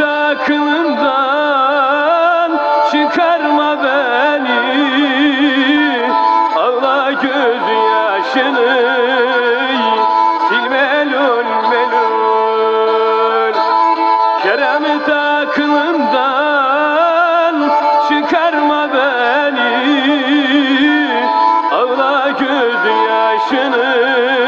aklından çıkarma beni. Ağla gözyaşını silme lol melul Keramet aklından çıkarma beni. Ağla gözyaşını silme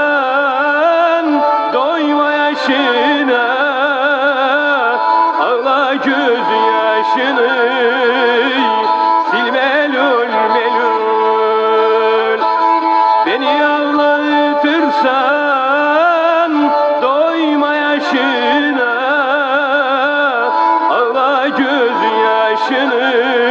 içine Ağla göz yaşını. Sil melül melül Beni ağlatırsan Doyma yaşına. Ağla göz yaşını.